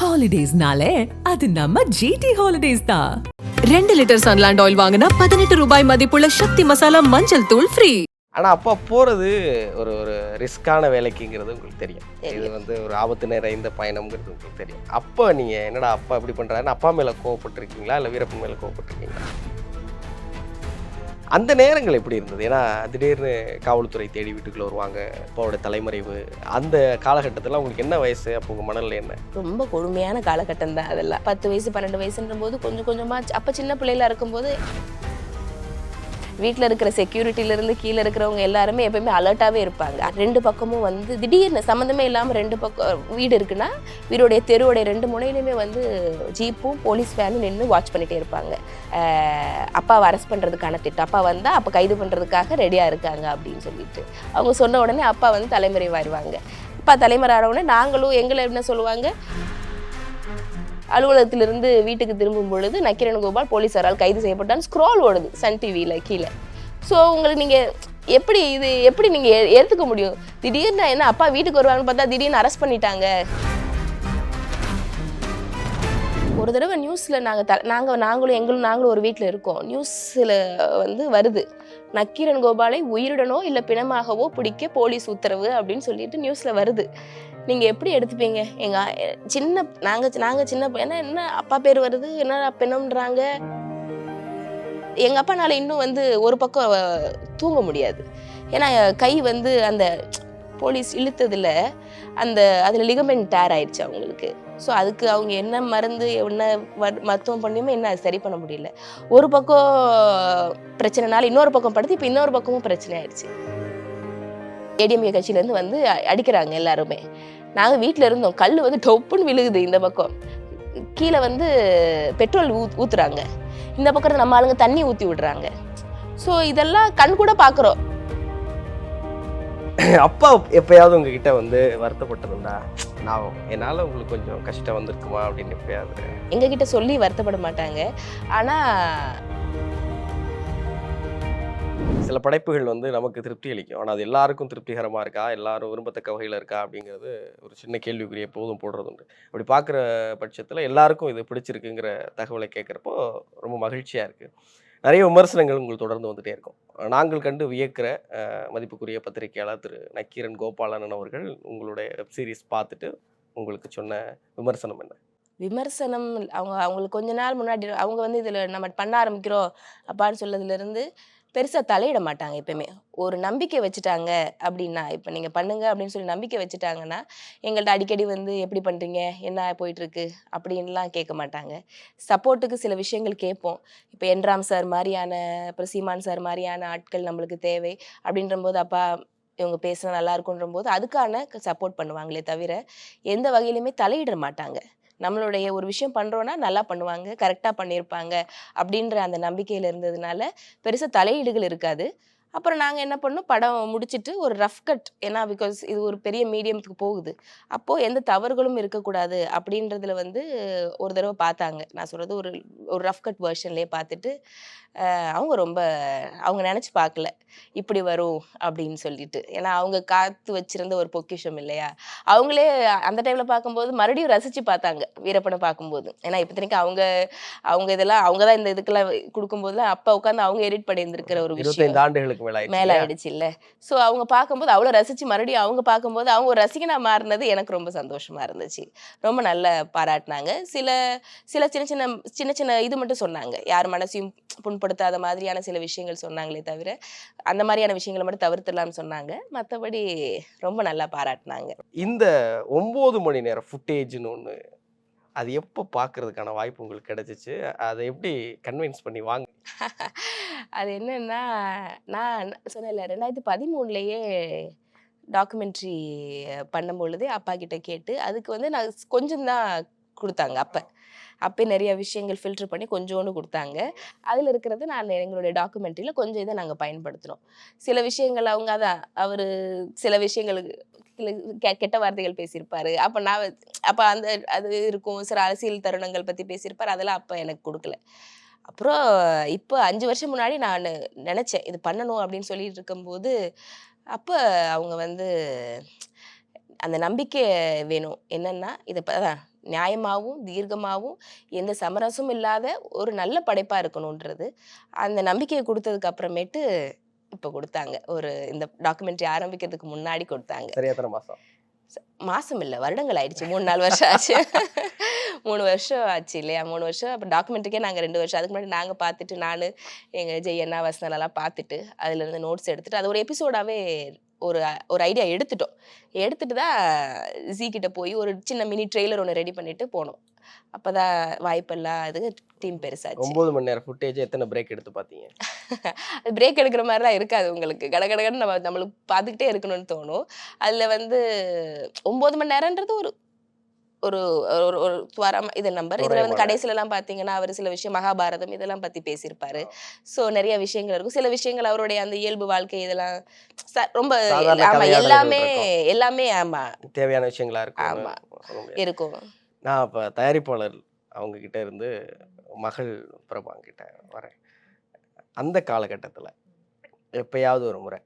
ஹாலிடேஸ்னாலே அது நம்ம ஜிடி ஹாலிடேஸ் தான். ரெண்டு லிட்டர் சன்லாண்ட் ஆயில் வாங்கினா பதினெட்டு ரூபாய் மதிப்புள்ள சக்தி மசாலா மஞ்சள் தூள் ஃப்ரீ ஆனால் அப்பா போகிறது ஒரு ஒரு ரிஸ்க்கான வேலைக்குங்கிறது உங்களுக்கு தெரியும். இது வந்து ஒரு ஆபத்து நிறைந்த பயணம்ங்கிறது உங்களுக்கு தெரியும். அப்போ நீங்கள் என்னடா அப்பா இப்படி பண்ணுறாருன்னு அப்பா மேலே கோவப்பட்டிருக்கீங்களா? இல்லை வீரப்பன் மேலே கோவப்பட்டிருக்கீங்களா? அந்த நேரங்கள் எப்படி இருந்தது? ஏன்னா திடீர்னு காவல்துறை தேடி வீட்டுக்குள்ள வருவாங்க அப்பாவோட தலைமறைவு அந்த காலகட்டத்தில் உங்களுக்கு என்ன வயசு? அப்போ உங்கள் மனநிலை என்ன? ரொம்ப கொடுமையான காலகட்டம் தான் அதெல்லாம். பத்து வயசு பன்னெண்டு வயசுன்ற போது கொஞ்சம் கொஞ்சமா அப்ப சின்ன பிள்ளையில இருக்கும்போது வீட்டில் இருக்கிற செக்யூரிட்டியிலேருந்து கீழே இருக்கிறவங்க எல்லாருமே எப்பயுமே அலர்ட்டாகவே இருப்பாங்க. ரெண்டு பக்கமும் வந்து திடீர்னு சம்மந்தமே இல்லாமல் ரெண்டு பக்கம் வீடு இருக்குன்னா வீடுடைய தெருவுடைய ரெண்டு முனையிலுமே வந்து ஜீப்பும் போலீஸ் வேனும் நின்று வாட்ச் பண்ணிகிட்டே இருப்பாங்க. அப்பாவை அரெஸ்ட் பண்ணுறதுக்கான திட்டம். அப்பா வந்தால் அப்போ கைது பண்ணுறதுக்காக ரெடியாக இருக்காங்க அப்படின்னு சொல்லிட்டு. அவங்க சொன்ன உடனே அப்பா வந்து தலைமறைவாயிருவாங்க. அப்பா தலைமுறை உடனே நாங்களும் எங்களை என்ன சொல்லுவாங்க? அலுவலகத்திலிருந்து வீட்டுக்கு திரும்பும் பொழுது நக்கிரன் கோபால் போலீஸாரால் கைது செய்யப்பட்டான். ஸ்க்ரோல் ஓடுது சன் டிவியில் கீழே. ஸோ உங்களுக்கு நீங்கள் எப்படி இது எப்படி நீங்கள் ஏற்றுக்க முடியும்? திடீர்னு என்ன அப்பா வீட்டுக்கு வருவாங்கன்னு பார்த்தா திடீர்னு அரெஸ்ட் பண்ணிட்டாங்க. ஒரு தடவை நியூஸில் நாங்கள் த நாங்கள் நாங்களும் எங்களும் நாங்களும் ஒரு வீட்டில் இருக்கோம். நியூஸில் வந்து வருது. நக்கீரன் கோபாலை உயிருடனோ இல்லை பிணமாகவோ பிடிக்க போலீஸ் உத்தரவு அப்படின்னு சொல்லிட்டு நியூஸில் வருது. நீங்கள் எப்படி எடுத்துப்பீங்க? எங்கள் சின்ன நாங்கள் நாங்கள் சின்ன பையனா. என்ன அப்பா பேர் வருது என்ன பெண்ணம்ன்றாங்க எங்கள் அப்பானால இன்னும் வந்து ஒரு பக்கம் தூங்க முடியாது. ஏன்னா கை வந்து அந்த போலீஸ் இழுத்ததில் அந்த அதில் லிகமெண்ட் டேர் ஆயிடுச்சு அவங்களுக்கு. ஸோ அதுக்கு அவங்க என்ன மருந்து என்ன மருத்துவம் பண்ணியுமே என்ன அது சரி பண்ண முடியல. ஒரு பக்கம் பிரச்சனைனால இன்னொரு பக்கம் படுத்து இப்போ இன்னொரு பக்கமும் பிரச்சனை ஆயிடுச்சு ஏடிஎம்கே கட்சியிலேருந்து வந்து அடிக்கிறாங்க எல்லாருமே. நாங்கள் வீட்டில் இருந்தோம். கல் வந்து டொப்புன்னு விழுகுது இந்த பக்கம். கீழே வந்து பெட்ரோல் ஊ ஊத்துறாங்க. இந்த பக்கம் நம்ம ஆளுங்க தண்ணி ஊற்றி விடுறாங்க. ஸோ இதெல்லாம் கண் கூட பார்க்குறோம் அப்பா எப்பயாவது உங்ககிட்ட வந்து வருத்தப்பட்டதுண்டா? நான் என்னால் உங்களுக்கு கொஞ்சம் கஷ்டம் வந்திருக்குமா? அப்படின்னு எப்பயாவது. எங்ககிட்ட சொல்லி வருத்தப்பட மாட்டாங்க. ஆனால் சில படைப்புகள் வந்து நமக்கு திருப்தி அளிக்கும். ஆனால் அது எல்லாருக்கும் திருப்திகரமாக இருக்கா? எல்லாரும் விரும்பத்தக்க வகையில் இருக்கா? அப்படிங்கிறது ஒரு சின்ன கேள்விக்குரிய போதும் போடுறது உண்டு அப்படி பார்க்குற பட்சத்தில் எல்லாருக்கும் இது பிடிச்சிருக்குங்கிற தகவலை கேட்குறப்போ ரொம்ப மகிழ்ச்சியாக இருக்குது நிறைய விமர்சனங்கள் உங்களுக்கு தொடர்ந்து வந்துகிட்டே இருக்கும். நாங்கள் கண்டு வியக்கிற மதிப்புக்குரிய பத்திரிகையாளர் திரு. நக்கீரன் கோபாலன் அவர்கள் உங்களுடைய வெப் சீரிஸ் பார்த்துட்டு உங்களுக்கு சொன்ன விமர்சனம் என்ன? விமர்சனம் அவங்க அவங்களுக்கு கொஞ்ச நாள் முன்னாடி அவங்க வந்து இதில் நம்ம பண்ண ஆரம்பிக்கிறோம் அப்பான்னு சொல்லதுலேருந்து பெருசாக தலையிட மாட்டாங்க எப்பயுமே. ஒரு நம்பிக்கை வச்சுட்டாங்க அப்படின்னா இப்போ நீங்கள் பண்ணுங்க அப்படின்னு சொல்லி நம்பிக்கை வச்சுட்டாங்கன்னா எங்கள்கிட்ட அடிக்கடி வந்து எப்படி பண்ணுறீங்க என்ன போயிட்டுருக்கு? அப்படின்லாம் கேட்க மாட்டாங்க. சப்போர்ட்டுக்கு சில விஷயங்கள் கேட்போம். இப்போ என்ராம் சார் மாதிரியான அப்புறம் சீமான் சார் மாதிரியான ஆட்கள் நம்மளுக்கு தேவை அப்படின்ற போது அப்பா இவங்க பேசுனா நல்லா இருக்குன்ற போது அதுக்கான சப்போர்ட் பண்ணுவாங்களே தவிர எந்த வகையிலுமே தலையிட மாட்டாங்க. நம்மளுடைய ஒரு விஷயம் பண்ணுறோன்னா நல்லா பண்ணுவாங்க கரெக்டாக பண்ணியிருப்பாங்க அப்படின்ற அந்த நம்பிக்கையில் இருந்ததுனால பெருசாக தலையீடுகள் இருக்காது. அப்புறம் நாங்கள் என்ன பண்ணோம்? படம் முடிச்சிட்டு ஒரு ரஃப் கட் ஏன்னா பிகாஸ் இது ஒரு பெரிய மீடியம்க்கு போகுது. அப்போது எந்த தவறுகளும் இருக்கக்கூடாது அப்படின்றதுல வந்து ஒரு தடவை பார்த்தாங்க. நான் சொல்கிறது ஒரு ஒரு ரஃப் கட் வெர்ஷன்லேயே பார்த்துட்டு அவங்க ரொம்ப அவங்க நினச்சி பார்க்கல. இப்படி வரும் அப்படின்னு சொல்லிட்டு. ஏன்னா அவங்க காத்து வச்சிருந்த ஒரு பொக்கிஷம் இல்லையா? அவங்களே அந்த டைமில் பார்க்கும்போது மறுபடியும் ரசித்து பார்த்தாங்க வீரப்பனை பார்க்கும்போது. ஏன்னா இப்போதைக்கு அவங்க அவங்க இதெல்லாம் அவங்க தான் இந்த இதுக்கெல்லாம் கொடுக்கும்போதுலாம் அப்போ உட்காந்து அவங்க எடிட் பண்ணியிருந்திருக்கிற ஒரு விஷயம். ஆண்டுகளுக்கு மேல ஆயிடுச்சு மேல இல்லையா? ஆயிடுச்சு இல்ல. சோ அவங்க பார்க்கும்போது அவ்வளவு ரசிச்சு மறுபடியும் அவங்க பார்க்கும்போது அவங்க ஒரு ரசிகனா மாறினது எனக்கு ரொம்ப சந்தோஷமா இருந்துச்சு. ரொம்ப நல்ல பாராட்டினாங்க. சில சில சின்ன சின்ன சின்ன சின்ன இது மட்டும் சொன்னாங்க. யார் மனசையும் புண்படுத்தாத மாதிரியான சில விஷயங்கள் சொன்னாங்களே தவிர அந்த மாதிரியான விஷயங்களை மட்டும் தவிர்த்துடலாம்னு சொன்னாங்க. மத்தபடி ரொம்ப நல்லா பாராட்டினாங்க. இந்த ஒம்பது மணி நேரம் ஃபுட்டேஜ்னு ஒன்று அது எப்போ பார்க்கறதுக்கான வாய்ப்பு உங்களுக்கு கிடைச்சிச்சு? அதை எப்படி கன்வின்ஸ் பண்ணி வாங்க அது என்னன்னா நான் சொன்னேன்ல ரெண்டாயிரத்தி பதிமூணுலேயே டாக்குமெண்ட்ரி பண்ணும் பொழுது அப்பா கிட்ட கேட்டு அதுக்கு வந்து நான் கொஞ்சம் தான் கொடுத்தாங்க அப்போ. அப்போ நிறைய விஷயங்கள் ஃபில்டர் பண்ணி கொஞ்சோண்டு கொடுத்தாங்க. அதில் இருக்கிறது நான் எங்களுடைய டாக்குமெண்ட்ரியில் கொஞ்சம் இதை நாங்கள் பயன்படுத்தினோம் சில விஷயங்கள் அவங்க அதான் அவர் சில விஷயங்களுக்கு கெட்ட வார்த்தைகள் பேசியிருப்பாரு. அப்போ நான் அப்போ அந்த அது இருக்கும். சில அரசியல் தருணங்கள் பற்றி பேசியிருப்பார். அதெல்லாம் அப்போ எனக்கு கொடுக்கல. அப்புறம் இப்போ அஞ்சு வருஷம் முன்னாடி நான் நினச்சேன் இது பண்ணணும் அப்படின்னு சொல்லிட்டு இருக்கும்போது அப்போ அவங்க வந்து அந்த நம்பிக்கை வேணும். என்னன்னா இதை ப- அதான் நியாயமாகவும் தீர்க்கமாகவும் எந்த சமரசமும் இல்லாத ஒரு நல்ல படைப்பாக இருக்கணுன்றது. அந்த நம்பிக்கையை கொடுத்ததுக்கு அப்புறமேட்டு இப்போ கொடுத்தாங்க. ஒரு இந்த டாக்குமெண்ட்ரி ஆரம்பிக்கிறதுக்கு முன்னாடி கொடுத்தாங்க. சரியா எத்தனை மாசம்? மாசம் இல்லை வருடங்கள் ஆயிடுச்சு. மூணு நாலு வருஷம் ஆச்சு. மூணு வருஷம் ஆச்சு இல்லையா? மூணு வருஷம். அப்புறம் டாக்குமெண்ட்டுக்கே நாங்கள் ரெண்டு வருஷம். அதுக்கு முன்னாடி நாங்கள் பார்த்துட்டு நான் எங்கள் ஜெயண்ணா வசனெல்லாம் பார்த்துட்டு அதுலேருந்து நோட்ஸ் எடுத்துட்டு அது ஒரு எபிசோடாகவே ஒரு ஒரு ஐடியா எடுத்துட்டோம். எடுத்துட்டு தான் ஜி கிட்ட போய் ஒரு சின்ன மினி ட்ரெய்லர் ஒன்று ரெடி பண்ணிட்டு போனோம். அப்பதான் வாய்ப்பெல்லாம் இதுக்கு டீம் பெருசாச்சு. ஒன்பது மணி நேரம் ஃபுட்டேஜ் எத்தனை பிரேக் எடுத்து பார்த்தீங்க? அது பிரேக் எடுக்கிற மாதிரிலாம் இருக்காது உங்களுக்கு. கடகடகன்னு நம்ம நம்மளுக்கு பார்த்துக்கிட்டே இருக்கணும்னு தோணும். அதில் வந்து ஒம்பது மணி நேரம்ன்றது ஒரு ஒரு ஒரு ஒரு துவாரம் இது நம்பர் இதில் வந்து. கடைசிலலாம் பார்த்தீங்கன்னா அவர் சில விஷயம் மகாபாரதம் இதெல்லாம் பற்றி பேசியிருப்பாரு ஸோ நிறைய விஷயங்கள் இருக்கும் சில விஷயங்கள் அவருடைய அந்த இயல்பு வாழ்க்கை இதெல்லாம் ரொம்ப சாதாரண ஆமா கதையாக எல்லாமே. எல்லாமே ஆமா தேவையான விஷயங்களா இருக்கும் ஆமா. சொல்ல முடியாது. இருக்கும் நான் இப்போ தயாரிப்பாளர் அவங்க கிட்ட இருந்து மகள் பிரபாங் கிட்ட வரேன் அந்த காலகட்டத்தில் எப்பயாவது ஒரு முறை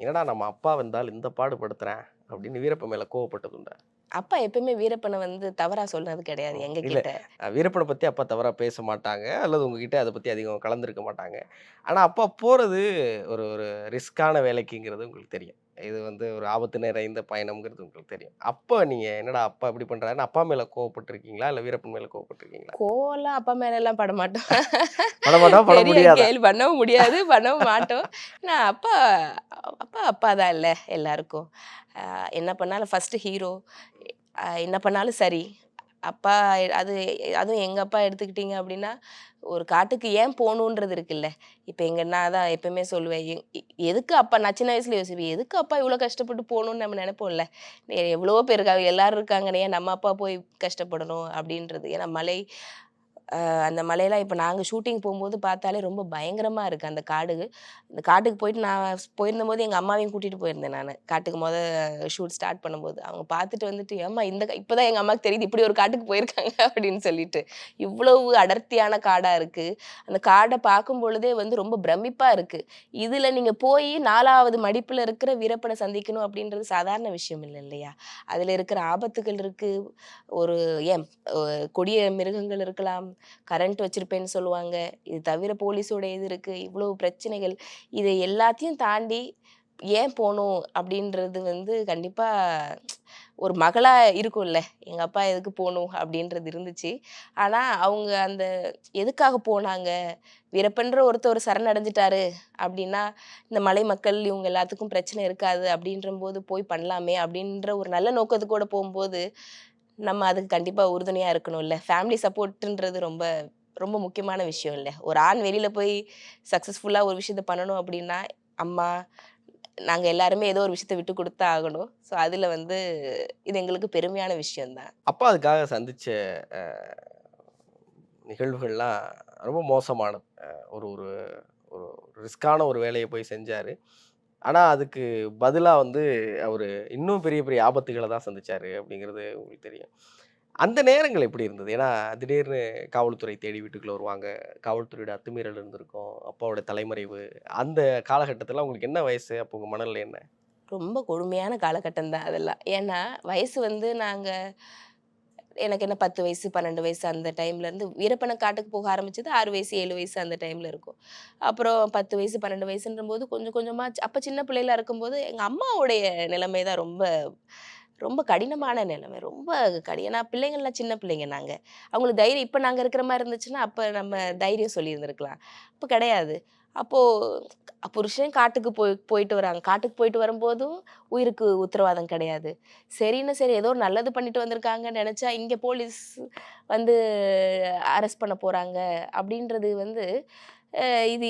என்னடா நம்ம அப்பா வந்தால் இந்த பாடுபடுத்துறேன் அப்படின்னு வீரப்ப மேல கோவப்பட்டதுண்டா அப்பா எப்பயுமே வீரப்பனை வந்து தவறா சொன்னது கிடையாது எங்க. கிட்ட. வீரப்பனை பத்தி அப்பா தவறா பேச மாட்டாங்க. அல்லது உங்ககிட்ட அதை பத்தி அதிகம் கலந்துருக்க மாட்டாங்க. ஆனா அப்பா போறது ஒரு ஒரு ரிஸ்கான வேலைக்குங்கிறது உங்களுக்கு தெரியும். இது வந்து ஒரு ஆபத்து நிறைந்த பயணம்ங்கிறது உங்களுக்கு தெரியும். அப்போ நீங்க என்னடா அப்பா இப்படி பண்றாருன்னு அப்பா மேல கோவப்பட்டிருக்கீங்களா? இல்ல வீரப்பன் மேல கோவப்பட்டிருக்கீங்களா? கோவம்லாம் அப்பா மேல எல்லாம் பட மாட்டோம். பட மாட்டோம், பட முடியாதா? பண்ணவும் முடியாது பண்ணவும் மாட்டோம். நான் அப்பா அப்பா அப்பா தான் இல்லை எல்லாருக்கும். என்ன பண்ணாலும் ஃபர்ஸ்ட் ஹீரோ என்ன பண்ணாலும் சரி. அப்பா அது அதுவும் எங்கள் அப்பா எடுத்துக்கிட்டீங்க அப்படின்னா ஒரு காட்டுக்கு ஏன் போகணுன்றது இருக்குல்ல. இப்போ எங்க தான் எப்பயுமே சொல்லுவேன் எதுக்கு அப்பா நான் சின்ன வயசுல யோசிப்பேன் எதுக்கு அப்பா இவ்வளோ கஷ்டப்பட்டு போகணும்னு நம்ம நினைப்போம்ல. எவ்வளோ பேர் இருக்காங்க எல்லாரும் இருக்காங்கன்னே ஏன் நம்ம அப்பா போய் கஷ்டப்படணும்? அப்படின்றது. ஏன்னா மலை அந்த மலையெல்லாம் இப்போ நாங்கள் ஷூட்டிங் போகும்போது பார்த்தாலே ரொம்ப பயங்கரமாக இருக்குது அந்த காடு. அந்த காட்டுக்கு போயிட்டு நான் போயிருந்தபோது எங்கள் அம்மாவையும் கூட்டிகிட்டு போயிருந்தேன் நான். காட்டுக்கு முத ஷூட் ஸ்டார்ட் பண்ணும்போது. அவங்க பார்த்துட்டு வந்துட்டு ஏம்மா இந்த இப்போ தான் எங்கள் அம்மாவுக்கு தெரியுது இப்படி ஒரு காட்டுக்கு போயிருக்காங்க அப்படின்னு சொல்லிட்டு. இவ்வளவு அடர்த்தியான காடாக இருக்குது அந்த காடை பார்க்கும் பொழுதே வந்து ரொம்ப பிரமிப்பாக இருக்குது இதில் நீங்கள் போய் நாலாவது மடிப்பில் இருக்கிற வீரப்பனை சந்திக்கணும் அப்படின்றது சாதாரண விஷயம் இல்லை இல்லையா? அதில் இருக்கிற ஆபத்துகள் இருக்குது ஒரு ஏன் கொடிய மிருகங்கள் இருக்கலாம். கரண்ட் வச்சிருப்பேன்னு சொல்லுவாங்க. இது தவிர போலீஸோட இது இருக்கு. இவ்வளவு பிரச்சனைகள். இதை எல்லாத்தையும் தாண்டி ஏன் போகணும் அப்படின்றது வந்து கண்டிப்பா ஒரு மகளா இருக்கும்ல. எங்க அப்பா எதுக்கு போகணும் அப்படின்றது இருந்துச்சு. ஆனா அவங்க அந்த எதுக்காக போனாங்க? வீரப்பன்ற ஒருத்தர் சரணடைஞ்சிட்டாரு அப்படின்னா இந்த மலை மக்கள் இவங்க எல்லாத்துக்கும் பிரச்சனை இருக்காது அப்படின்ற போது போய் பண்ணலாமே அப்படின்ற ஒரு நல்ல நோக்கத்துக்கூட போகும்போது நம்ம அதுக்கு கண்டிப்பாக உறுதுணையாக இருக்கணும்ல. ஃபேமிலி சப்போர்ட்ன்றது ரொம்ப ரொம்ப முக்கியமான விஷயம் இல்லை ஒரு ஆண் வெளியில் போய் சக்ஸஸ்ஃபுல்லாக ஒரு விஷயத்த பண்ணணும் அப்படின்னா அம்மா நாங்கள் எல்லாருமே ஏதோ ஒரு விஷயத்த விட்டு கொடுத்தா ஆகணும். ஸோ அதில் வந்து இது எங்களுக்கு பெருமையான விஷயம்தான். அப்பா அதுக்காக சந்தித்த நிகழ்வுகள்லாம் ரொம்ப மோசமானது ஒரு ஒரு ஒரு ரிஸ்கான ஒரு வேலையை போய் செஞ்சார். ஆனா அதுக்கு பதிலா வந்து அவர் இன்னும் பெரிய பெரிய ஆபத்துகளை தான் சந்திச்சாரு அப்படிங்கிறது உங்களுக்கு தெரியும். அந்த நேரங்கள் எப்படி இருந்தது? ஏன்னா திடீர்னு காவல்துறை தேடி வீட்டுக்குள்ள வருவாங்க. காவல்துறையோட அத்துமீறல் இருந்திருக்கும். அப்பாவோட தலைமறைவு. அந்த காலகட்டத்தில் உங்களுக்கு என்ன வயசு? அப்போ உங்க மனநிலை என்ன? ரொம்ப கொடுமையான காலகட்டம் தான் அதெல்லாம். ஏன்னா வயசு வந்து நாங்க எனக்கு என்ன பத்து வயசு பன்னெண்டு வயசு அந்த டைம்ல இருந்து காட்டுக்கு போக ஆரம்பிச்சது ஆறு வயசு ஏழு வயசு அந்த டைம்ல இருக்கும். அப்புறம் பத்து வயசு பன்னெண்டு வயசுன்ற போது கொஞ்சம் கொஞ்சமா அப்போ அப்ப சின்ன பிள்ளையில இருக்கும்போது எங்க அம்மாவுடைய நிலைமை தான் ரொம்ப ரொம்ப கடினமான நிலைமை. ரொம்ப கடி ஏன்னா பிள்ளைங்கள்லாம் சின்ன பிள்ளைங்க நாங்கள் அவங்களுக்கு தைரியம் இப்போ நாங்கள் இருக்கிற மாதிரி இருந்துச்சுன்னா அப்போ நம்ம தைரியம் சொல்லியிருந்துருக்கலாம். அப்போ கிடையாது. அப்போது புருஷன் காட்டுக்கு போய் போயிட்டு வராங்க. காட்டுக்கு போயிட்டு வரும்போதும் உயிருக்கு உத்தரவாதம் கிடையாது. சரின்னு சரி ஏதோ ஒரு நல்லது பண்ணிட்டு வந்திருக்காங்கன்னு நினச்சா இங்கே போலீஸ் வந்து அரெஸ்ட் பண்ண போகிறாங்க அப்படின்றது வந்து இது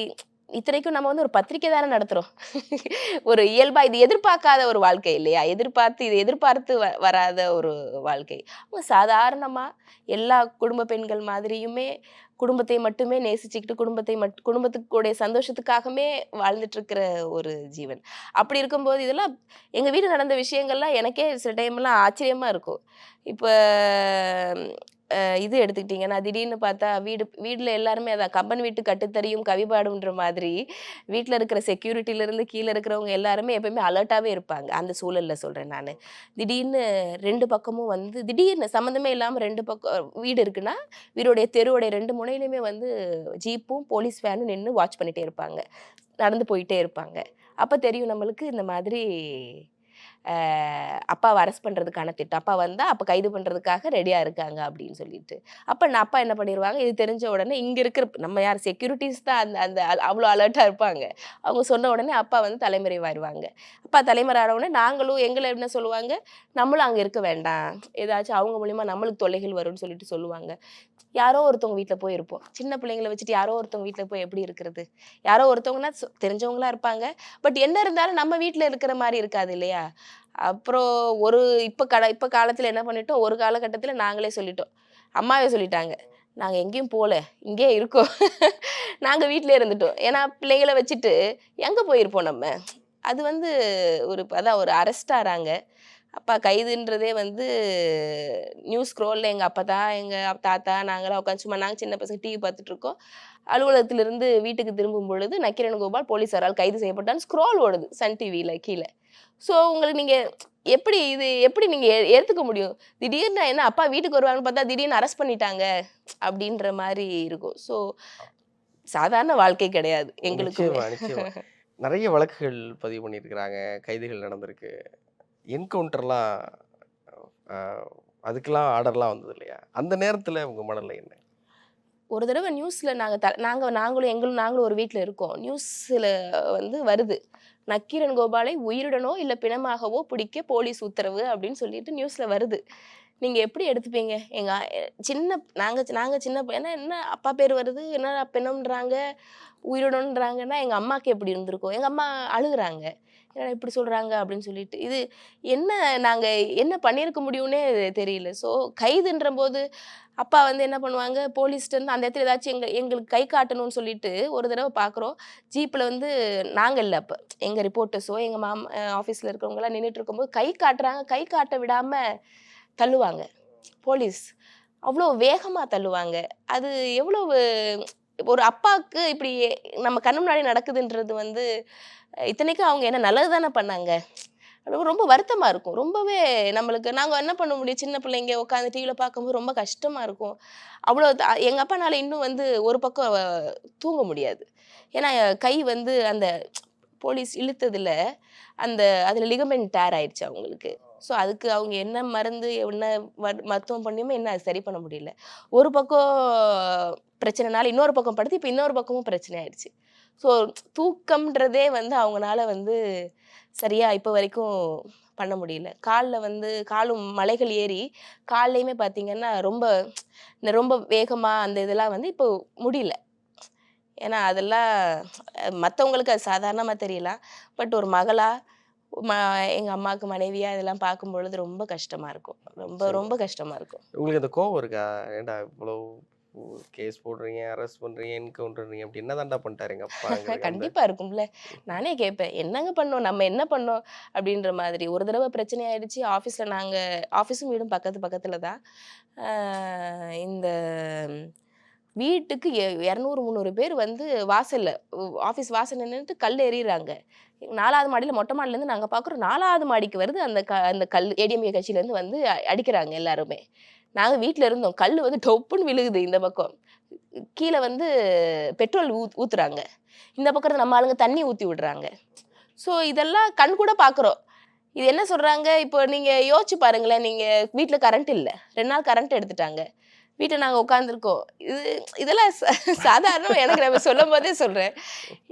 இத்தனைக்கும் நம்ம வந்து ஒரு பத்திரிக்கை தானே நடத்துகிறோம் ஒரு இயல்பாக இது எதிர்பார்க்காத ஒரு வாழ்க்கை இல்லையா? எதிர்பார்த்து இது எதிர்பார்த்து வ- வராத ஒரு வாழ்க்கை. அவங்க சாதாரணமாக எல்லா குடும்ப பெண்கள் மாதிரியுமே குடும்பத்தை மட்டுமே நேசிச்சுக்கிட்டு குடும்பத்தை மட் குடும்பத்துக்குடைய சந்தோஷத்துக்காகவே வாழ்ந்துட்டு இருக்கிற ஒரு ஜீவன். அப்படி இருக்கும்போது இதெல்லாம் எங்கள் வீடு நடந்த விஷயங்கள்லாம் எனக்கே சில டைம்லாம் ஆச்சரியமாக இருக்கும். இப்போ இது எடுத்துக்கிட்டிங்கன்னா திடீர்னு பார்த்தா வீடு வீட்டில் எல்லாருமே அதான் கம்பன் வீட்டு கட்டுத்தறியும் கவிபாடுன்ற மாதிரி வீட்டில் இருக்கிற செக்யூரிட்டிலேருந்து கீழே இருக்கிறவங்க எல்லாருமே எப்பயுமே அலர்ட்டாகவே இருப்பாங்க. அந்த சூழலில் சொல்கிறேன் நான். திடீர்னு ரெண்டு பக்கமும் வந்து திடீர்னு சம்மந்தமே இல்லாமல் ரெண்டு பக்கம் வீடு இருக்குன்னா வீடுடைய தெருவுடைய ரெண்டு முனையிலுமே வந்து ஜீப்பும் போலீஸ் வேனும் நின்று வாட்ச் பண்ணிகிட்டே இருப்பாங்க. நடந்து போயிட்டே இருப்பாங்க. அப்போ தெரியும் நம்மளுக்கு இந்த மாதிரி அப்பாவை அரெஸ்ட் பண்ணுறதுக்கான திட்டம். அப்பா வந்தால் அப்போ கைது பண்ணுறதுக்காக ரெடியாக இருக்காங்க அப்படின்னு சொல்லிட்டு. அப்போ நான் அப்பா என்ன பண்ணிடுவாங்க இது தெரிஞ்ச உடனே இங்கே இருக்கிற நம்ம யார்? செக்யூரிட்டிஸ் தான் அந்த அந்த அவ்வளோ அலர்ட்டாக இருப்பாங்க. அவங்க சொன்ன உடனே அப்பா வந்து தலைமறைவாயிருவாங்க. அப்பா தலைமறையான உடனே நாங்களும் எங்களை என்ன சொல்லுவாங்க? நம்மளும் அங்கே இருக்க வேண்டாம். ஏதாச்சும் அவங்க மூலியமா நம்மளுக்கு தொல்லைகள் வரும்னு சொல்லிட்டு சொல்லுவாங்க. யாரோ ஒருத்தவங்க வீட்டில் போய் இருப்போம் சின்ன பிள்ளைங்களை வச்சுட்டு யாரோ ஒருத்தவங்க வீட்டில் போய் எப்படி இருக்கிறது? யாரோ ஒருத்தவங்கன்னா தெரிஞ்சவங்களா இருப்பாங்க. பட் என்ன இருந்தாலும் நம்ம வீட்டில் இருக்கிற மாதிரி இருக்காது இல்லையா? அப்புறம் ஒரு இப்போ கட இப்போ காலத்தில் என்ன பண்ணிட்டோம்? ஒரு காலகட்டத்தில் நாங்களே சொல்லிட்டோம். அம்மாவே சொல்லிட்டாங்க. நாங்கள் எங்கேயும் போகல இங்கே இருக்கோம் நாங்கள் வீட்டிலே இருந்துட்டோம். ஏன்னா பிள்ளைகளை வச்சுட்டு எங்கே போயிருப்போம் நம்ம? அது வந்து ஒரு அதான் ஒரு அரெஸ்டாகிறாங்க அப்பா கைதுன்றதே வந்து நியூஸ் ஸ்க்ரோலில் எங்கள் அப்பா தான் எங்கள் தாத்தா நாங்களாம் உட்காந்து சும்மா நாங்கள் சின்ன பசங்க டிவி பார்த்துட்ருக்கோம் அலுவலகத்திலிருந்து வீட்டுக்கு திரும்பும் பொழுது நக்கிரன் கோபால் போலீஸாரால் கைது செய்யப்பட்டான்னு ஸ்க்ரோல் ஓடுது. சன் டிவியில் கீழே. ஸோ உங்களுக்கு நீங்கள் எப்படி இது எப்படி நீங்கள் ஏற்றுக்க முடியும்? திடீர்னு என்ன அப்பா வீட்டுக்கு வருவாங்கன்னு பார்த்தா திடீர்னு அரெஸ்ட் பண்ணிட்டாங்க அப்படின்ற மாதிரி இருக்கும். ஸோ சாதாரண வாழ்க்கை கிடையாது எங்களுக்கு. நிறைய வழக்குகள் பதிவு பண்ணியிருக்கிறாங்க கைதுகள் நடந்திருக்கு. என்கவுண்டர்லாம் அதுக்கெல்லாம் ஆர்டர்லாம் வந்தது இல்லையா? அந்த நேரத்தில் உங்க மனநிலை என்ன? ஒரு தடவை நியூஸில் நாங்கள் த நாங்கள் நாங்களும் எங்களும் நாங்களும் ஒரு வீட்டில் இருக்கோம். நியூஸில் வந்து வருது. நக்கீரன் கோபாலை உயிருடனோ இல்லை பிணமாகவோ பிடிக்க போலீஸ் உத்தரவு அப்படின்னு சொல்லிட்டு நியூஸில் வருது. நீங்கள் எப்படி எடுத்துப்பீங்க? எங்கள் சின்ன நாங்கள் நாங்கள் சின்ன ஏன்னா என்ன அப்பா பேர் வருது என்ன பிணம்ன்றாங்க உயிருடன்றாங்கன்னா எங்கள் அம்மாவுக்கு எப்படி இருந்திருக்கும்? எங்கள் அம்மா அழுகுறாங்க. என்னடா இப்படி சொல்கிறாங்க அப்படின்னு சொல்லிட்டு. இது என்ன நாங்கள் என்ன பண்ணியிருக்க முடியும்னே தெரியல. ஸோ கைதுன்ற போது அப்பா வந்து என்ன பண்ணுவாங்க? போலீஸ்ட்டு வந்து அந்த இடத்துல ஏதாச்சும் எங்கள் எங்களுக்கு கை காட்டணும்னு சொல்லிட்டு ஒரு தடவை பார்க்குறோம் ஜீப்பில் வந்து நாங்கள் இல்லை அப்போ. எங்கள் ரிப்போர்ட்டர்ஸோ எங்கள் மாமா ஆஃபீஸில் இருக்கிறவங்களாம் நின்றுட்டு இருக்கும்போது கை காட்டுறாங்க. கை காட்ட விடாமல் தள்ளுவாங்க. போலீஸ் அவ்வளோ வேகமாக தள்ளுவாங்க. அது எவ்வளவு ஒரு அப்பாவுக்கு இப்படி நம்ம கண்ணு முன்னாடி நடக்குதுன்றது வந்து இத்தனைக்கும் அவங்க என்ன நல்லது தானே பண்ணாங்க. ரொம்ப வருத்தமாக இருக்கும். ரொம்பவே நம்மளுக்கு நாங்கள் என்ன பண்ண முடியும்? சின்ன பிள்ளைங்க உட்காந்து டிவியில் பார்க்கும்போது ரொம்ப கஷ்டமாக இருக்கும். அவ்வளோ எங்கள் அப்பானால இன்னும் வந்து ஒரு பக்கம் தூங்க முடியாது. ஏன்னா கை வந்து அந்த போலீஸ் இழுத்ததில் அந்த அதில் லிகமெண்ட் டேர் ஆயிடுச்சு அவங்களுக்கு. ஸோ அதுக்கு அவங்க என்ன மருந்து என்ன மருத்துவம் பண்ணியுமே என்ன அது சரி பண்ண முடியல. ஒரு பக்கம் பிரச்சனைனால இன்னொரு பக்கம் படுத்து இப்போ இன்னொரு பக்கமும் பிரச்சனை ஆயிடுச்சு ஸோ தூக்கம்ன்றதே வந்து அவங்கனால வந்து சரியா இப்போ வரைக்கும் பண்ண முடியல. காலில் வந்து காலும் மலைகள் ஏறி கால்லையுமே பார்த்தீங்கன்னா ரொம்ப ரொம்ப வேகமாக அந்த இதெல்லாம் வந்து இப்போ முடியல. ஏன்னா அதெல்லாம் மற்றவங்களுக்கு அது சாதாரணமாக தெரியலாம் பட் ஒரு மகளா ம எங்கள் அம்மாவுக்கு மனைவியா இதெல்லாம் பார்க்கும் பொழுது ரொம்ப கஷ்டமாக இருக்கும். ரொம்ப. ரொம்ப கஷ்டமாக இருக்கும். உங்களுக்கு அந்த கோவம் இருக்கா? ஏன்டா இவ்வளோ கேஸ் போடுறீங்க அரெஸ்ட் பண்றீங்க என்கவுண்டர்றீங்க அப்படி என்ன தாண்டா பண்ணிட்டாரு எங்க அப்பா கண்டிப்பா இருக்கும்ல. நானே கேட்பேன் என்னங்க பண்ணோம் நம்ம என்ன பண்ணோம் அப்படின்ற மாதிரி. ஒரு தடவை பிரச்சனை ஆயிடுச்சு ஆஃபீஸ்ல நாங்க ஆஃபீஸும் வீடும் பக்கத்து பக்கத்துல தான் இந்த வீட்டுக்கு எ- இரநூறு முந்நூறு பேர் வந்து வாசலில் ஆஃபீஸ் வாசல் நின்றுட்டு கல் எறிகிறாங்க நாலாவது மாடியில் மொட்டை மாடிலேருந்து நாங்கள் பார்க்குறோம் நாலாவது மாடிக்கு வருது அந்த க அந்த கல் ஏடிஎம்ஏ கட்சியிலேருந்து வந்து அடிக்கிறாங்க எல்லாருமே. நாங்கள் வீட்டில் இருந்தோம். கல் வந்து டொப்புன்னு விழுகுது இந்த பக்கம். கீழே வந்து பெட்ரோல் ஊத் ஊற்றுறாங்க இந்த பக்கம் நம்ம ஆளுங்க தண்ணி ஊற்றி விடுறாங்க. ஸோ இதெல்லாம் கண் கூட பார்க்குறோம் இது என்ன சொல்கிறாங்க இப்போ நீங்கள் யோசிச்சு பாருங்களேன். நீங்கள் வீட்டில் கரண்ட் இல்லை. ரெண்டு நாள் கரண்ட் எடுத்துட்டாங்க. வீட்டில் நாங்கள் உட்காந்துருக்கோம் இது இதெல்லாம் ச- சாதாரண எனக்கு நம்ம சொல்லும் போதே சொல்கிறேன்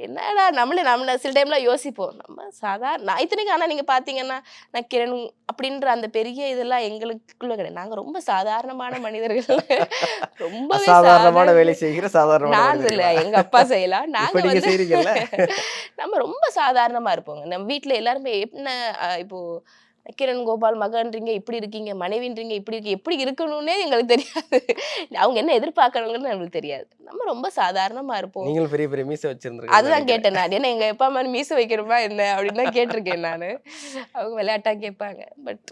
என்னடா நம்மளே நம்மள சில டைம்ல யோசிப்போம். நம்ம சாதாரண இத்தனைக்கும் ஆனால் நீங்கள் பார்த்தீங்கன்னா நான் கிரண் அப்படின்ற அந்த பெரிய இதெல்லாம் எங்களுக்குள்ள கிடையாது. நாங்கள் ரொம்ப சாதாரணமான மனிதர்கள். ரொம்பவே சாதாரணமான சாதாரண- வேலை செய்கிற சாதாரணமான நான் இல்ல மனிதர்களா? எங்க அப்பா செய்யலாம். இப்ப நாங்க நீங்க வந்து நம்ம ரொம்ப சாதாரணமா இருப்போங்க. நம்ம வீட்ல எல்லாருமே என்ன அஹ், இப்போ கிரண் கோபால் மகன்றீங்க இப்படி இருக்கீங்க மனைவின்றீங்க இப்படி இருக்கு எப்படி இருக்கணும்னே எங்களுக்கு தெரியாது. அவங்க என்ன எதிர்பார்க்கணுங்கன்னு நம்மளுக்கு தெரியாது. நம்ம ரொம்ப சாதாரணமா இருப்போம். நீங்களும் பெரிய பெரிய மீசை வச்சிருந்திருக்கீங்க அதுதான் கேட்டேன் நான். என்ன எங்க அப்பா அம்மா மீச வைக்கிறோமா என்ன அப்படின்னு தான் கேட்டிருக்கேன் நான். அவங்க விளையாட்டா கேட்பாங்க. பட்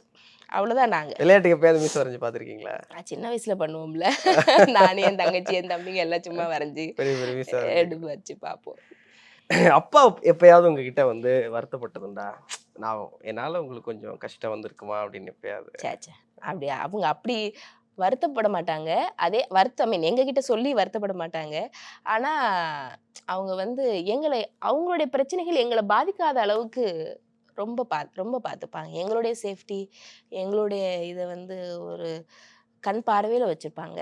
அவ்வளோதான் நாங்கள் விளையாட்டுக்கு எப்பயாவது மிஸ் வரைஞ்சு பார்த்துருக்கீங்களா? சின்ன வயசுல பண்ணுவோம்ல. நானே என் தங்கச்சி என் தம்பிங்க எல்லாம் சும்மா வரைஞ்சி பெரிய பெரிய மிஸ் எடுப்பு வச்சு பார்ப்போம். அப்பா எப்பயாவது உங்ககிட்ட வந்து வருத்தப்பட்டதுண்டா? நான் என்னால் உங்களுக்கு கொஞ்சம் கஷ்டம் வந்திருக்குமா? அப்படின்னு எப்பயாவது. அப்படியா? அப்படி அவங்க அப்படி வருத்தப்பட மாட்டாங்க. அதே வருத்தம் மீன் எங்ககிட்ட சொல்லி வருத்தப்பட மாட்டாங்க. ஆனால் அவங்க வந்து எங்களை அவங்களுடைய பிரச்சனைகள் எங்களை பாதிக்காத அளவுக்கு ரொம்ப பா ரொம்ப பார்த்துப்பாங்க எங்களுடைய சேஃப்டி எங்களுடைய இதை வந்து ஒரு கண் பார்வையில் வச்சுருப்பாங்க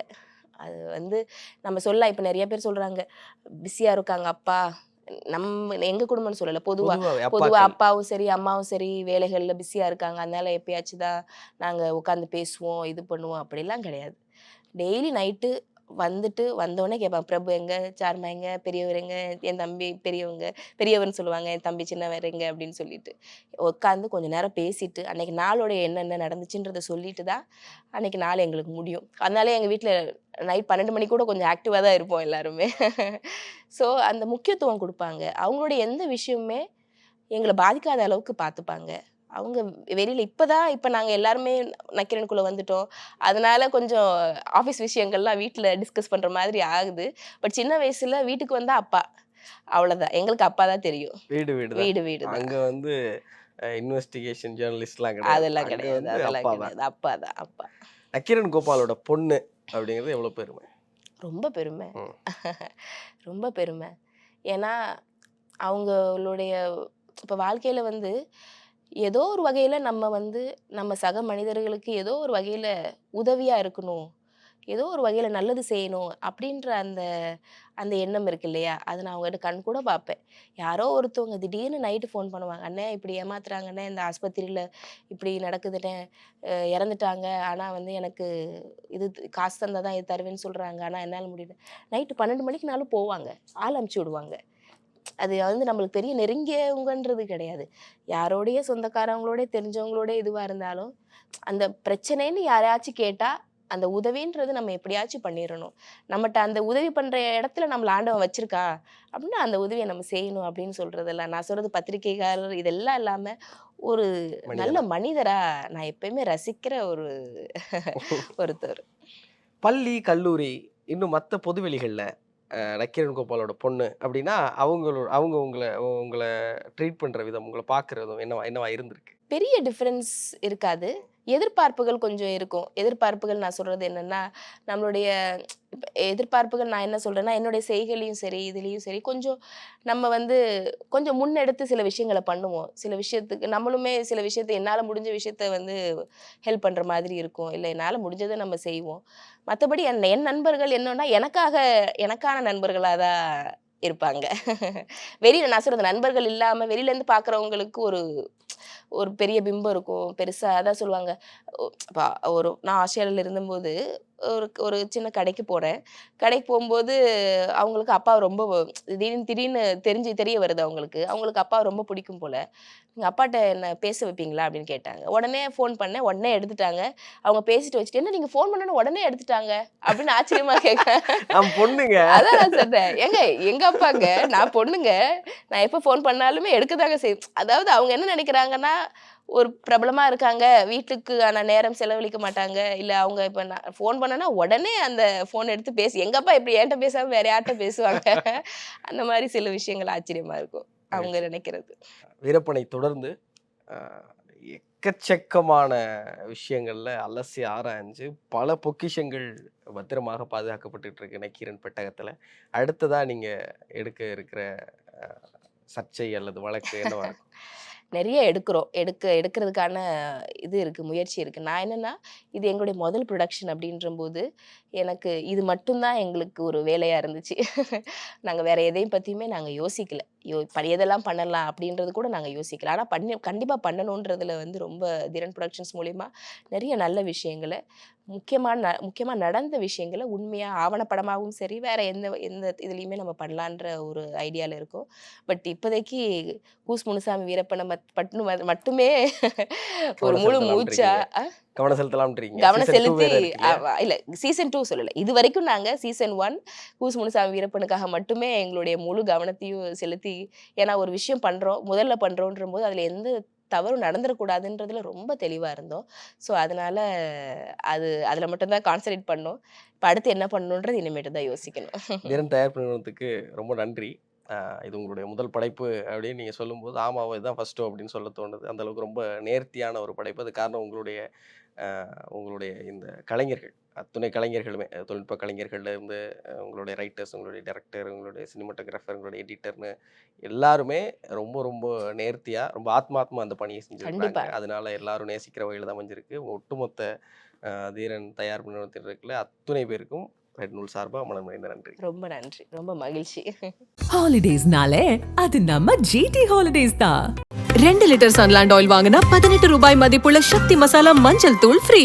அது வந்து நம்ம சொல்ல இப்போ நிறைய பேர் சொல்கிறாங்க பிஸியாக இருக்காங்க அப்பா. நம்ம எங்கள் குடும்பம்னு சொல்லலை. பொதுவா அப்பாக்கள். அப்பாவும் சரி அம்மாவும் சரி வேலைகள்ல பிஸியா இருக்காங்க. அதனால எப்பயாச்சும் தான் நாங்க உட்காந்து பேசுவோம் இது பண்ணுவோம் அப்படிலாம் கிடையாது. டெய்லி நைட்டு வந்துட்டு வந்தோடனே கேட்பாங்க பிரபு எங்க? சார்மா எங்க? பெரியவர் எங்க? என் தம்பி பெரியவங்க? பெரியவர்னு சொல்லுவாங்க என் தம்பி சின்னவர் எங்க? அப்படின்னு சொல்லிட்டு உட்காந்து கொஞ்ச நேரம் பேசிட்டு அன்னைக்கு நாளோட என்னென்ன நடந்துச்சுன்றதை சொல்லிட்டு தான் அன்னைக்கு நாள் எங்களுக்கு முடியும். அதனால எங்க வீட்டில் நைட் பன்னெண்டு மணி கூட கொஞ்சம் ஆக்டிவாக தான் இருப்போம் எல்லாருமே. ஸோ அந்த முக்கியத்துவம் கொடுப்பாங்க. அவங்களுடைய எந்த விஷயமுமே எங்களை பாதிக்காத அளவுக்கு பார்த்துப்பாங்க. அவங்க வெளியில் இப்போ தான் இப்போ நாங்கள் எல்லாருமே நக்கிரனுக்குள்ளே வந்துட்டோம். அதனால கொஞ்சம் ஆஃபீஸ் விஷயங்கள்லாம் வீட்டில் டிஸ்கஸ் பண்ணுற மாதிரி ஆகுது. பட் சின்ன வயசில் வீட்டுக்கு வந்தால் அப்பா. அவ்வளோதான் எங்களுக்கு அப்பா தான் தெரியும். வீடு வீடு. வீடு வீடு அங்க வந்து இன்வெஸ்டிகேஷன் ஜேர்னலிஸ்ட்லாம் கிடையாது. அதெல்லாம் கிடையாது. வந்து அதெல்லாம். கிடையாது. அப்பா தான். அப்பா. நக்கீரன் கோபாலோட பொண்ணு அப்படிங்கிறது எவ்வளவு பெருமை? ரொம்ப பெருமை. ரொம்ப பெருமை. ஏன்னா அவங்களுடைய இப்போ வாழ்க்கையில் வந்து ஏதோ ஒரு வகையில் நம்ம வந்து நம்ம சக மனிதர்களுக்கு ஏதோ ஒரு வகையில் உதவியாக இருக்கணும். ஏதோ ஒரு வகையில் நல்லது செய்யணும் அப்படின்ற அந்த அந்த எண்ணம் இருக்கு இல்லையா? அதை நான் அவங்ககிட்ட கண் கூட பார்ப்பேன். யாரோ ஒருத்தவங்க திடீர்னு நைட்டு ஃபோன் பண்ணுவாங்க. அண்ணே இப்படி ஏமாத்துறாங்கண்ணே இந்த ஆஸ்பத்திரியில் இப்படி நடக்குதுண்ணே. இறந்துட்டாங்க. ஆனால் வந்து எனக்கு இது காசு தந்தால் தான் இது தருவேன்னு சொல்கிறாங்க ஆனால் என்னால் முடியல. நைட்டு பன்னெண்டு மணிக்குனாலும் போவாங்க. ஆள் அமுச்சு விடுவாங்க. அது வந்து நம்மளுக்கு பெரிய நெருங்கியவங்கன்றது கிடையாது. யாரோடைய சொந்தக்காரங்களோட தெரிஞ்சவங்களோட இதுவாக இருந்தாலும் அந்த பிரச்சனைன்னு யாரையாச்சும் கேட்டால் அந்த உதவின்றது நம்ம எப்படியாச்சும் பண்ணிடணும். நம்மகிட்ட அந்த உதவி பண்ணுற இடத்துல நம்மள ஆண்டவன் வச்சிருக்கா? அப்படின்னா அந்த உதவியை நம்ம செய்யணும் அப்படின்னு சொல்றதெல்லாம். நான் சொல்றது பத்திரிக்கைக்காரர் இதெல்லாம் இல்லாமல் ஒரு நல்ல மனிதனா. மனிதரா நான் எப்பயுமே ரசிக்கிற ஒரு ஒருத்தர். பள்ளி கல்லூரி இன்னும் மற்ற பொதுவெளிகளில் நக்கீரன் கோபாலோட பொண்ணு அப்படின்னா அவங்களோட அவங்க உங்களை உங்களை ட்ரீட் பண்ணுற விதம் உங்களை பார்க்குற விதம் என்னவா என்னவா இருந்திருக்கு? பெரிய டிஃப்ரென்ஸ் இருக்காது. எதிர்பார்ப்புகள் கொஞ்சம் இருக்கும். எதிர்பார்ப்புகள் நான் சொல்கிறது என்னென்னா நம்மளுடைய எதிர்பார்ப்புகள் நான் என்ன சொல்கிறேன்னா என்னுடைய செய்கையிலையும் சரி இதுலேயும் சரி கொஞ்சம் நம்ம வந்து கொஞ்சம் முன்னெடுத்து சில விஷயங்களை பண்ணுவோம். சில விஷயத்துக்கு நம்மளுமே சில விஷயத்தை என்னால் முடிஞ்ச விஷயத்த வந்து ஹெல்ப் பண்ணுற மாதிரி இருக்கும். இல்லை என்னால் முடிஞ்சதை நம்ம செய்வோம். மற்றபடி என் என் நண்பர்கள் என்னன்னா எனக்காக எனக்கான நண்பர்களாக தான் இருப்பாங்க. வெளியில நான் சொல்றது நண்பர்கள் இல்லாமல் வெளியிலேருந்து பார்க்குறவங்களுக்கு ஒரு ஒரு பெரிய பிம்பம் இருக்கும். பெருசாக அதான் சொல்லுவாங்க. ஒரு நான் ஆஸ்திரேலியாவில் இருந்தபோது ஒரு ஒரு சின்ன கடைக்கு போகிறேன் கடைக்கு போகும்போது அவங்களுக்கு அப்பா ரொம்ப திடீர்னு திடீர்னு தெரிஞ்சு தெரிய வருது அவங்களுக்கு. அவங்களுக்கு அப்பா ரொம்ப பிடிக்கும் போல. எங்கள் அப்பாட்ட என்ன பேச வைப்பீங்களா? அப்படின்னு கேட்டாங்க. உடனே ஃபோன் பண்ணேன். உடனே எடுத்துட்டாங்க. அவங்க பேசிட்டு வச்சுட்டு என்ன நீங்கள் ஃபோன் பண்ணணும் உடனே எடுத்துட்டாங்க? அப்படின்னு ஆச்சரியமா கேட்க நான் பொண்ணுங்க. அதான் நான் சொன்னேன் ஏங்க எங்க அப்பாங்க நான் பொண்ணுங்க. நான் எப்போ ஃபோன் பண்ணாலுமே எடுக்கதாங்க செய்யும். அதாவது அவங்க என்ன நினைக்கிறாங்கன்னா ஒரு பிரபலமா இருக்காங்க. வீட்டுக்கான நேரம் செலவழிக்க மாட்டாங்க. இல்ல அவங்க இப்ப நான் ஃபோன் பண்ணனா உடனே அந்த ஃபோன் எடுத்து பேசி எங்க அப்பா இப்படி என்கிட்ட பேசாம வேற யார்கிட்ட பேசுவாங்க? அந்த மாதிரி சில விஷயங்கள் ஆச்சரியமா இருக்கும். அவங்க நினைக்கிறது. வீரப்பனை தொடர்ந்து எக்கச்சக்கமான விஷயங்களில் அலசி ஆராய்ஞ்சு பல பொக்கிஷங்கள் பத்திரமாக பாதுகாக்கப்பட்டுட்டு இருக்கு நக்கீரன் பெட்டகத்தில். அடுத்ததாக நீங்கள் எடுக்க இருக்கிற சர்ச்சை அல்லது வழக்கு என்னவா இருக்கும் நிறைய எடுக்கிறோம். எடுக்க எடுக்கிறதுக்கான இது இருக்குது முயற்சி இருக்குது நான் என்னென்னா இது எங்களுடைய முதல் ப்ரொடக்ஷன் அப்படின்றபோது எனக்கு இது மட்டும்தான் எங்களுக்கு ஒரு வேலையாக இருந்துச்சு. நாங்கள் வேறு எதையும் பற்றியுமே நாங்கள் யோசிக்கல. யோ எதெல்லாம் பண்ணலாம் அப்படின்றது கூட நாங்கள் யோசிக்கல. ஆனால் பண்ணி கண்டிப்பாக பண்ணணுன்றதுல வந்து ரொம்ப திறன் ப்ரொடக்ஷன்ஸ் மூலிமா நிறைய நல்ல விஷயங்களை முக்கியமான ந முக்கியமாக நடந்த விஷயங்களை உண்மையாக ஆவணப்படமாகவும் சரி வேறு எந்த எந்த இதுலேயுமே நம்ம பண்ணலான்ற ஒரு ஐடியாவில் இருக்கோம். பட் இப்போதைக்கு கூஸ் முனுசாமி வீரப்பனை மட் மட்டுமே ஒரு முழு மூச்சா கவனம் செலுத்தலாம்ன்றீங்க. கவனம் செலுத்தி இல்ல சீசன் டூ சொல்லல. இது வரைக்கும் நாங்க சீசன் ஒன் கூஸ் முனுசாமி வீரப்பனுக்காக மட்டுமே எங்களுடைய முழு கவனத்தையும் செலுத்தி ஏன்னா ஒரு விஷயம் பண்றோம் முதல்ல பண்றோன்ற போது அதுல எந்த தவறும் நடந்துடக்கூடாதுன்றதுல ரொம்ப தெளிவாக இருந்தோம். ஸோ அதனால அது அதில் மட்டும்தான் கான்சன்ட்ரேட் பண்ணோம். இப்போ அடுத்து என்ன பண்ணணுன்றது இனிமேட்டு தான் யோசிக்கணும். திறன் தயாரிப்பு நிறுவனத்துக்கு ரொம்ப நன்றி. இது உங்களுடைய முதல் படைப்பு அப்படின்னு நீங்கள் சொல்லும்போது ஆமாம் இதுதான் ஃபஸ்ட்டு அப்படின்னு சொல்ல தோணுது. அந்த அளவுக்கு ரொம்ப நேர்த்தியான ஒரு படைப்பு. அது காரணம் உங்களுடைய உங்களுடைய இந்த கலைஞர்கள் அத்துணை கலைஞர்களுமே. தொழில்நுட்ப கலைஞர்கள்ல இருந்து அஹ் உங்களுடைய ரைட்டர்ஸ் உங்களுடைய டைரக்டர் உங்களுடைய சினிமாட்டோகிராஃபர் உங்களுடைய எடிட்டர்னு எல்லாருமே ரொம்ப ரொம்ப நேர்த்தியாக ரொம்ப ஆத்மாத்மா அந்த பணியை செஞ்சுருக்காங்க. அதனால எல்லாரும் நேசிக்கிற வகையில் தான் அமைஞ்சிருக்கு. ஒட்டுமொத்த தீரன் தயாரிப்பு நிறுவனத்தில் இருக்கிற அத்துணை பேருக்கும் ரெட் நூல் சார்பாக மனம் நிறைந்த நன்றி. ரொம்ப நன்றி. ரொம்ப மகிழ்ச்சி. ஹாலிடேஸ்னாலே அது நம்ம ஜிடி ஹாலிடேஸ் தான். ரெண்டு லிட்டர் சன்லாண்ட் ஆயில் வாங்கினா பதினெட்டு ரூபாய் மதிப்புள்ள சக்தி மசாலா மஞ்சள் தூள் ஃப்ரீ